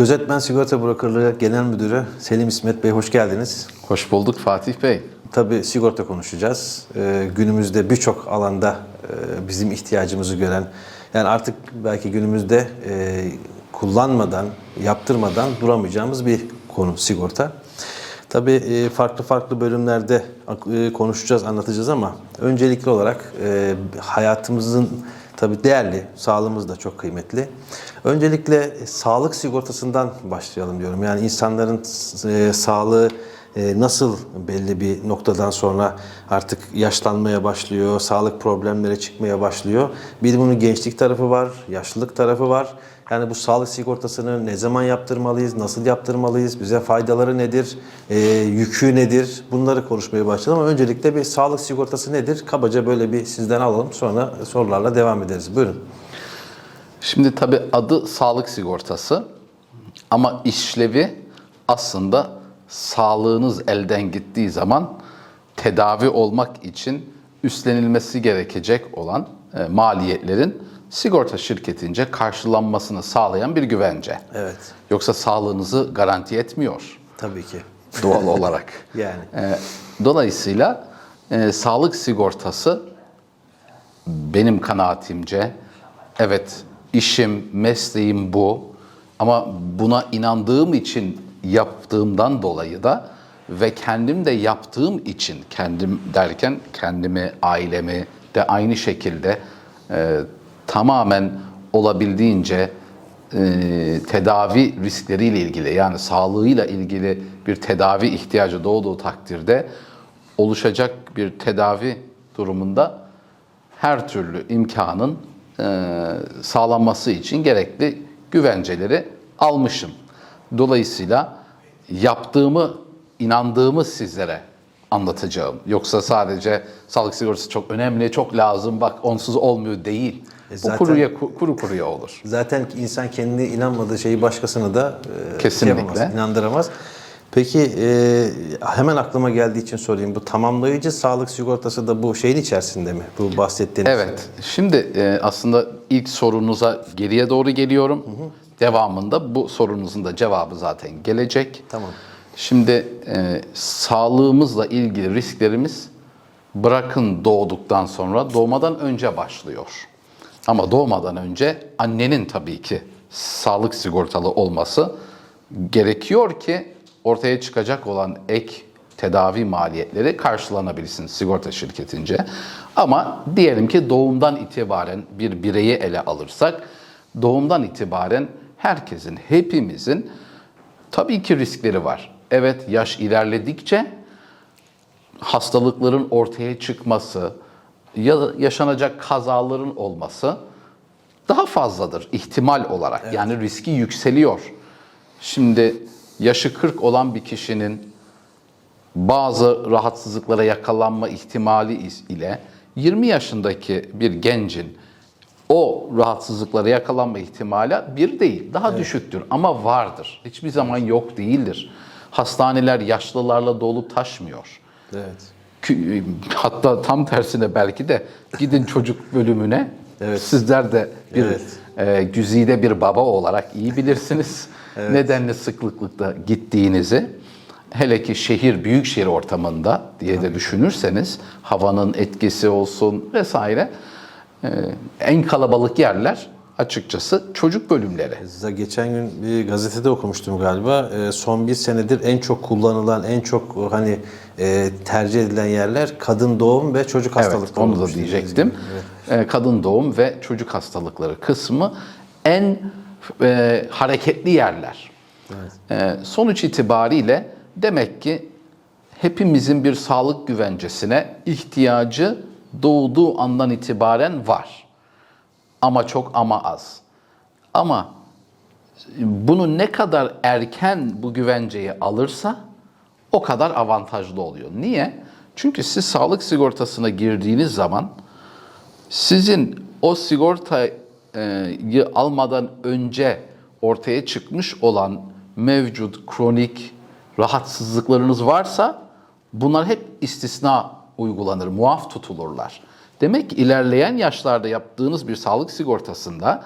Gözetmen Sigorta Brokerlığı Genel Müdürü Selim İsmet Bey hoş geldiniz. Hoş bulduk Fatih Bey. Tabii sigorta konuşacağız. Ee, günümüzde birçok alanda e, bizim ihtiyacımızı gören, yani artık belki günümüzde e, kullanmadan, yaptırmadan duramayacağımız bir konu sigorta. Tabii e, farklı farklı bölümlerde e, konuşacağız, anlatacağız ama öncelikli olarak e, hayatımızın tabii değerli, sağlığımız da çok kıymetli. Öncelikle e, sağlık sigortasından başlayalım diyorum. Yani insanların e, sağlığı e, nasıl belli bir noktadan sonra artık yaşlanmaya başlıyor, sağlık problemleri çıkmaya başlıyor. Bir bunun gençlik tarafı var, yaşlılık tarafı var. Yani bu sağlık sigortasını ne zaman yaptırmalıyız, nasıl yaptırmalıyız, bize faydaları nedir, e, yükü nedir bunları konuşmaya başlayalım. Ama öncelikle bir sağlık sigortası nedir? Kabaca böyle bir sizden alalım sonra sorularla devam ederiz. Buyurun. Şimdi tabii adı sağlık sigortası ama işlevi aslında sağlığınız elden gittiği zaman tedavi olmak için üstlenilmesi gerekecek olan e, maliyetlerin sigorta şirketince karşılanmasını sağlayan bir güvence. Evet. Yoksa sağlığınızı garanti etmiyor Tabii ki. doğal olarak. Yani. E, dolayısıyla e, sağlık sigortası benim kanaatimce evet işim, mesleğim bu ama buna inandığım için yaptığımdan dolayı da ve kendim de yaptığım için kendim derken kendimi, ailemi de aynı şekilde e, tamamen olabildiğince e, tedavi riskleriyle ilgili yani sağlığıyla ilgili bir tedavi ihtiyacı doğduğu takdirde oluşacak bir tedavi durumunda her türlü imkanın e, sağlanması için gerekli güvenceleri almışım. Dolayısıyla yaptığımı, inandığımı sizlere anlatacağım. Yoksa sadece sağlık sigortası çok önemli, çok lazım, bak onsuz olmuyor değil. E Bu zaten- kuruya, kuru kuruya olur. Zaten insan kendine inanmadığı şeyi başkasına da e, Kesinlikle. şey yapamaz, inandıramaz. Peki e, hemen aklıma geldiği için sorayım. Bu tamamlayıcı sağlık sigortası da bu şeyin içerisinde mi? Bu bahsettiğiniz. Evet. Şimdi e, aslında ilk sorunuza geriye doğru geliyorum. Devamında bu sorunuzun da cevabı zaten gelecek. Tamam. Şimdi e, sağlığımızla ilgili risklerimiz bırakın doğduktan sonra doğmadan önce başlıyor. Ama doğmadan önce annenin tabii ki sağlık sigortalı olması gerekiyor ki ortaya çıkacak olan ek tedavi maliyetleri karşılanabilsin sigorta şirketince. Ama diyelim ki doğumdan itibaren bir bireyi ele alırsak doğumdan itibaren herkesin, hepimizin tabii ki riskleri var. Evet yaş ilerledikçe hastalıkların ortaya çıkması, ya yaşanacak kazaların olması daha fazladır ihtimal olarak. Yani riski yükseliyor. Şimdi yaşı 40 olan bir kişinin bazı rahatsızlıklara yakalanma ihtimali ile 20 yaşındaki bir gencin o rahatsızlıklara yakalanma ihtimali bir değil, daha düşüktür ama vardır. Hiçbir zaman yok değildir. Hastaneler yaşlılarla dolu taşmıyor. Evet. Hatta tam tersine belki de gidin çocuk bölümüne. Evet. Sizler de bir Evet. e, güzide bir baba olarak iyi bilirsiniz. Nedenli sıklıkla gittiğinizi. Hele ki şehir, büyük şehir ortamında diye de düşünürseniz havanın etkisi olsun vesaire. e, en kalabalık yerler açıkçası çocuk bölümleri. Size geçen gün bir gazetede okumuştum galiba. E, son bir senedir en çok kullanılan, en çok e, hani e, tercih edilen yerler kadın doğum ve çocuk Evet, hastalıkları. onu da diyecektim. Ee, Kadın doğum ve çocuk hastalıkları kısmı en e, hareketli yerler. Ee, sonuç itibariyle demek ki hepimizin bir sağlık güvencesine ihtiyacı doğduğu andan itibaren var. Ama çok ama az. Ama bunu ne kadar erken bu güvenceyi alırsa o kadar avantajlı oluyor. Niye? Çünkü siz sağlık sigortasına girdiğiniz zaman sizin o sigortayı almadan önce ortaya çıkmış olan mevcut kronik rahatsızlıklarınız varsa bunlar hep istisna uygulanır, muaf tutulurlar. Demek ilerleyen yaşlarda yaptığınız bir sağlık sigortasında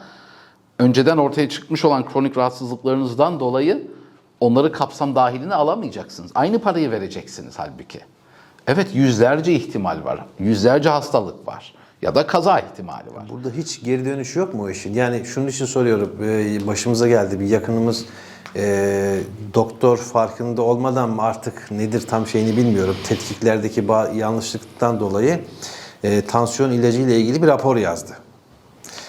önceden ortaya çıkmış olan kronik rahatsızlıklarınızdan dolayı onları kapsam dahiline alamayacaksınız. Aynı parayı vereceksiniz halbuki. Evet yüzlerce ihtimal var. Yüzlerce hastalık var. Ya da kaza ihtimali var. Burada hiç geri dönüşü yok mu o işin? Yani şunun için soruyorum. Ee, başımıza geldi bir yakınımız e, doktor farkında olmadan mı artık nedir tam şeyini bilmiyorum. Tetkiklerdeki yanlışlıktan dolayı e, tansiyon ilacı ile ilgili bir rapor yazdı.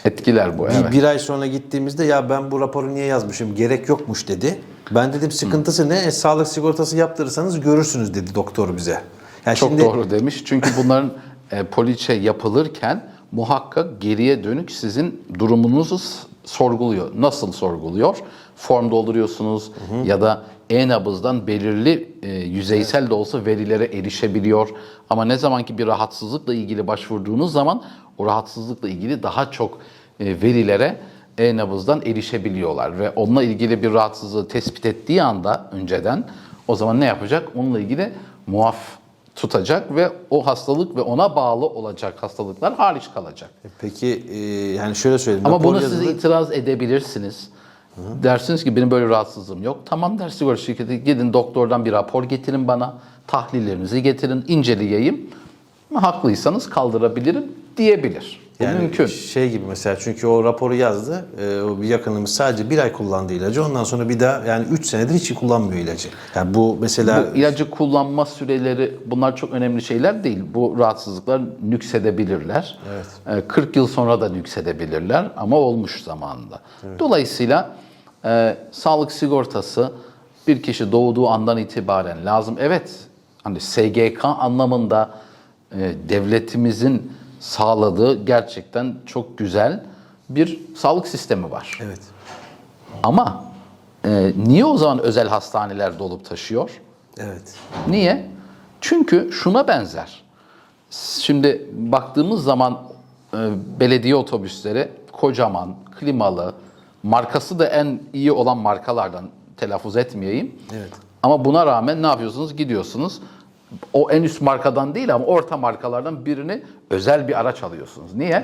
Etkiler bu Bir, evet. bir ay sonra gittiğimizde ya ben bu raporu niye yazmışım gerek yokmuş dedi. Ben dedim sıkıntısı ne? E, sağlık sigortası yaptırırsanız görürsünüz dedi doktor bize. Yani Çok şimdi doğru demiş. Çünkü bunların e, poliçe yapılırken muhakkak geriye dönük sizin durumunuzu sorguluyor. Nasıl sorguluyor? Form dolduruyorsunuz ya da e-nabızdan belirli e, yüzeysel de olsa verilere erişebiliyor. Ama ne zamanki bir rahatsızlıkla ilgili başvurduğunuz zaman o rahatsızlıkla ilgili daha çok e, verilere e-nabızdan erişebiliyorlar ve onunla ilgili bir rahatsızlığı tespit ettiği anda önceden o zaman ne yapacak? Onunla ilgili muaf tutacak ve o hastalık ve ona bağlı olacak hastalıklar hariç kalacak. peki e, yani şöyle söyleyeyim. Ama bunu siz itiraz edebilirsiniz. Dersiniz ki benim böyle rahatsızlığım yok. Tamam der sigorta şirketi gidin doktordan bir rapor getirin bana. Tahlillerinizi getirin, inceleyeyim. Haklıysanız kaldırabilirim diyebilir. Bu Yani mümkün. Şey gibi mesela çünkü o raporu yazdı. E, o bir yakınımız sadece bir ay kullandı ilacı. Ondan sonra bir daha yani 3 senedir hiç kullanmıyor ilacı. Yani bu mesela Bu ilacı kullanma süreleri bunlar çok önemli şeyler değil. Bu rahatsızlıklar nüksedebilirler. Evet. 40 yıl sonra da nüksedebilirler ama olmuş zamanında. Dolayısıyla e, sağlık sigortası bir kişi doğduğu andan itibaren lazım. Evet hani SGK anlamında e, devletimizin sağladığı gerçekten çok güzel bir sağlık sistemi var. evet. Ama e, niye o zaman özel hastaneler dolup taşıyor? Evet. Niye? Çünkü şuna benzer. Şimdi baktığımız zaman e, belediye otobüsleri kocaman, klimalı, markası da en iyi olan markalardan telaffuz etmeyeyim. Evet. Ama buna rağmen ne yapıyorsunuz? Gidiyorsunuz. O en üst markadan değil ama orta markalardan birini özel bir araç alıyorsunuz. Niye?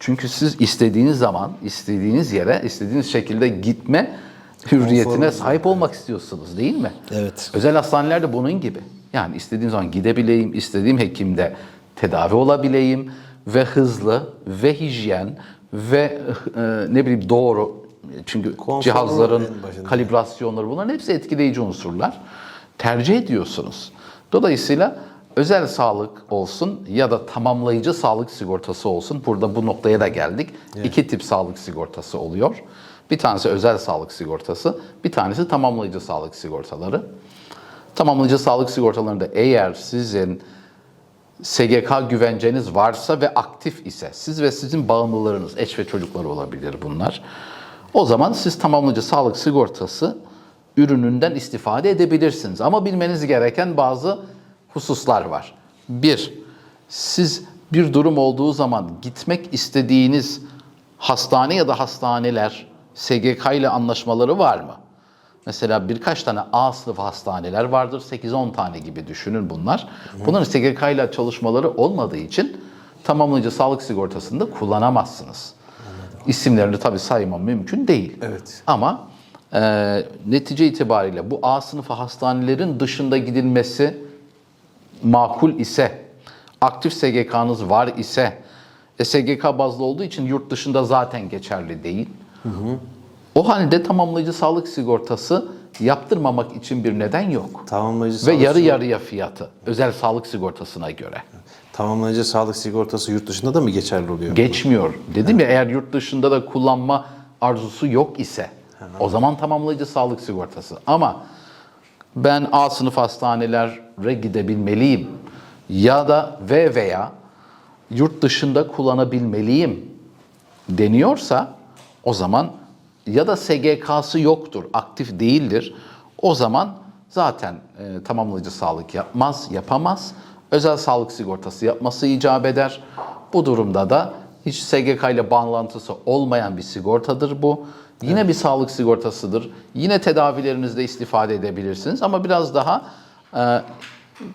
Çünkü siz istediğiniz zaman, istediğiniz yere, istediğiniz şekilde gitme hürriyetine sahip olmak istiyorsunuz değil mi? Evet. Özel hastaneler de bunun gibi. Yani istediğim zaman gidebileyim, istediğim hekimde tedavi olabileyim ve hızlı ve hijyen ve e, ne bileyim doğru çünkü Konforu cihazların kalibrasyonları bunların hepsi etkileyici unsurlar. Tercih ediyorsunuz. Dolayısıyla özel sağlık olsun ya da tamamlayıcı sağlık sigortası olsun. Burada bu noktaya da geldik. İki tip sağlık sigortası oluyor. Bir tanesi özel sağlık sigortası, bir tanesi tamamlayıcı sağlık sigortaları. Tamamlayıcı sağlık sigortalarında eğer sizin SGK güvenceniz varsa ve aktif ise, siz ve sizin bağımlılarınız, eş ve çocuklar olabilir bunlar. O zaman siz tamamlayıcı sağlık sigortası ürününden istifade edebilirsiniz. Ama bilmeniz gereken bazı hususlar var. Bir, siz bir durum olduğu zaman gitmek istediğiniz hastane ya da hastaneler SGK ile anlaşmaları var mı? Mesela birkaç tane A sınıfı hastaneler vardır. 8-10 tane gibi düşünün bunlar. Bunların SGK ile çalışmaları olmadığı için tamamlayıcı sağlık sigortasını da kullanamazsınız. İsimlerini tabii saymam mümkün değil. Evet. Ama e, netice itibariyle bu A sınıfı hastanelerin dışında gidilmesi makul ise, aktif SGK'nız var ise, e, SGK bazlı olduğu için yurt dışında zaten geçerli değil. O halde tamamlayıcı sağlık sigortası yaptırmamak için bir neden yok. Tamamlayıcı Ve yarı yarıya fiyatı özel sağlık sigortasına göre. Tamamlayıcı sağlık sigortası yurt dışında da mı geçerli oluyor? Geçmiyor. Dedim ya eğer yurt dışında da kullanma arzusu yok ise o zaman tamamlayıcı sağlık sigortası. Ama ben A sınıf hastanelere gidebilmeliyim ya da ve veya yurt dışında kullanabilmeliyim deniyorsa o zaman ya da SGK'sı yoktur, aktif değildir. O zaman zaten e, tamamlayıcı sağlık yapmaz, yapamaz. Özel sağlık sigortası yapması icap eder. Bu durumda da hiç SGK ile bağlantısı olmayan bir sigortadır bu. Yine bir sağlık sigortasıdır. Yine tedavilerinizde istifade edebilirsiniz ama biraz daha e,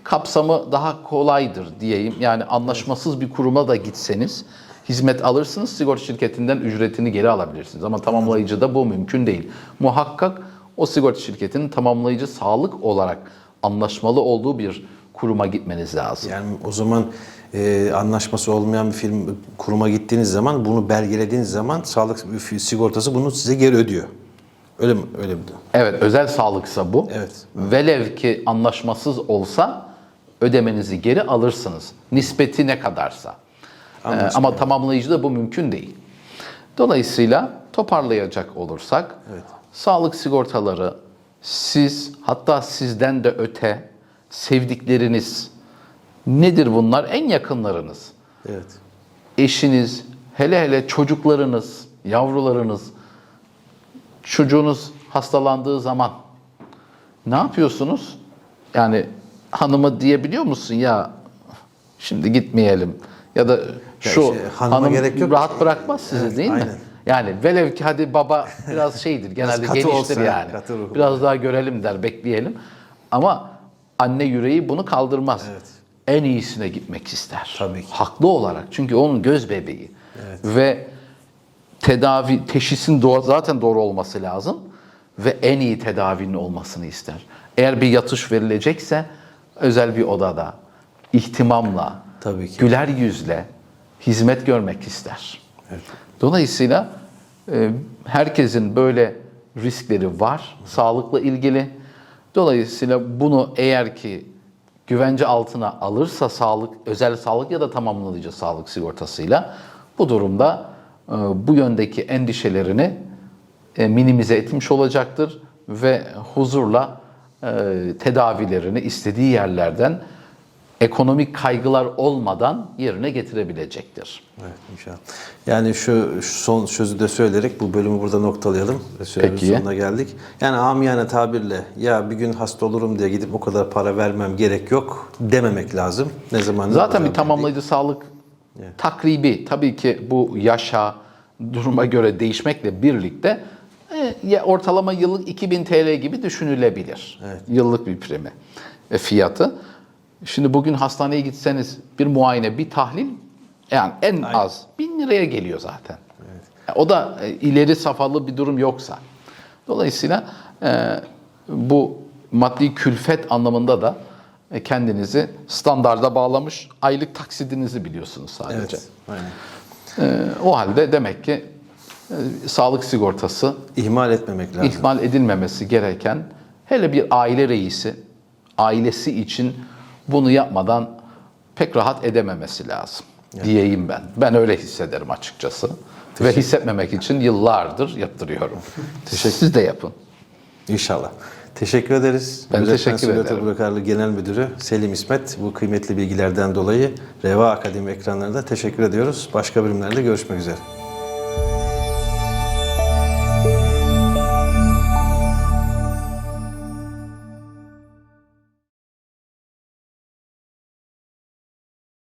kapsamı daha kolaydır diyeyim. Yani anlaşmasız bir kuruma da gitseniz hizmet alırsınız, sigorta şirketinden ücretini geri alabilirsiniz. Ama tamamlayıcıda bu mümkün değil. Muhakkak o sigorta şirketinin tamamlayıcı sağlık olarak anlaşmalı olduğu bir kuruma gitmeniz lazım. Yani o zaman e, anlaşması olmayan bir film kuruma gittiğiniz zaman bunu belgelediğiniz zaman sağlık sigortası bunu size geri ödüyor. Öyle mi? Öyle mi? Evet, özel sağlıksa bu. Evet. Velev ki anlaşmasız olsa ödemenizi geri alırsınız. Nispeti ne kadarsa. Ee, ama tamamlayıcıda bu mümkün değil. Dolayısıyla toparlayacak olursak, sağlık sigortaları siz hatta sizden de öte sevdikleriniz nedir bunlar? En yakınlarınız Evet. eşiniz, hele hele çocuklarınız, yavrularınız, çocuğunuz hastalandığı zaman ne yapıyorsunuz? Yani hanıma diyebiliyor musun ya şimdi gitmeyelim ya da şu hanıma hanım gerek yok. rahat bırakmaz sizi Evet, değil mi? aynen. Yani velev ki hadi baba biraz şeydir genelde katı geniştir olsa, yani. katı ruhlu. Biraz daha görelim der bekleyelim. Ama anne yüreği bunu kaldırmaz. En iyisine gitmek ister. Tabii ki. Haklı olarak. Çünkü onun göz bebeği. Ve tedavi, teşhisin doğru, zaten doğru olması lazım. Ve en iyi tedavinin olmasını ister. Eğer bir yatış verilecekse özel bir odada, ihtimamla, Tabii ki. güler yüzle hizmet görmek ister. Evet. Dolayısıyla e, herkesin böyle riskleri var sağlıkla ilgili. Dolayısıyla bunu eğer ki güvence altına alırsa sağlık, özel sağlık ya da tamamlayıcı sağlık sigortasıyla bu durumda e, bu yöndeki endişelerini e, minimize etmiş olacaktır ve huzurla e, tedavilerini istediği yerlerden ekonomik kaygılar olmadan yerine getirebilecektir. Evet inşallah. Yani şu, şu son sözü de söyleyerek bu bölümü burada noktalayalım. Peki. sonuna geldik. Yani amiyane tabirle ya bir gün hasta olurum diye gidip o kadar para vermem gerek yok dememek lazım. Ne zaman Zaten bir tamamlayıcı sağlık takribi tabii ki bu yaşa, duruma göre değişmekle birlikte e, ortalama yıllık 2000 TL gibi düşünülebilir. Yıllık bir primi e, fiyatı. Şimdi bugün hastaneye gitseniz bir muayene, bir tahlil yani en az 1000 liraya geliyor zaten. Ya O da e, ileri safhalı bir durum yoksa. Dolayısıyla e, bu maddi külfet anlamında da e, kendinizi standarda bağlamış aylık taksidinizi biliyorsunuz sadece. Evet. Aynen. E, o halde demek ki e, sağlık sigortası İhmal etmemek lazım. ihmal edilmemesi gereken hele bir aile reisi ailesi için bunu yapmadan pek rahat edememesi lazım diyeyim ben. Ben öyle hissederim açıkçası. Ve hissetmemek için yıllardır yaptırıyorum. Siz de yapın. İnşallah. Teşekkür ederiz. Ben Öğretmen teşekkür ederim. Brokerlığı Genel Müdürü Selim İsmet bu kıymetli bilgilerden dolayı Reva Akademi ekranlarında teşekkür ediyoruz. Başka bölümlerde görüşmek üzere.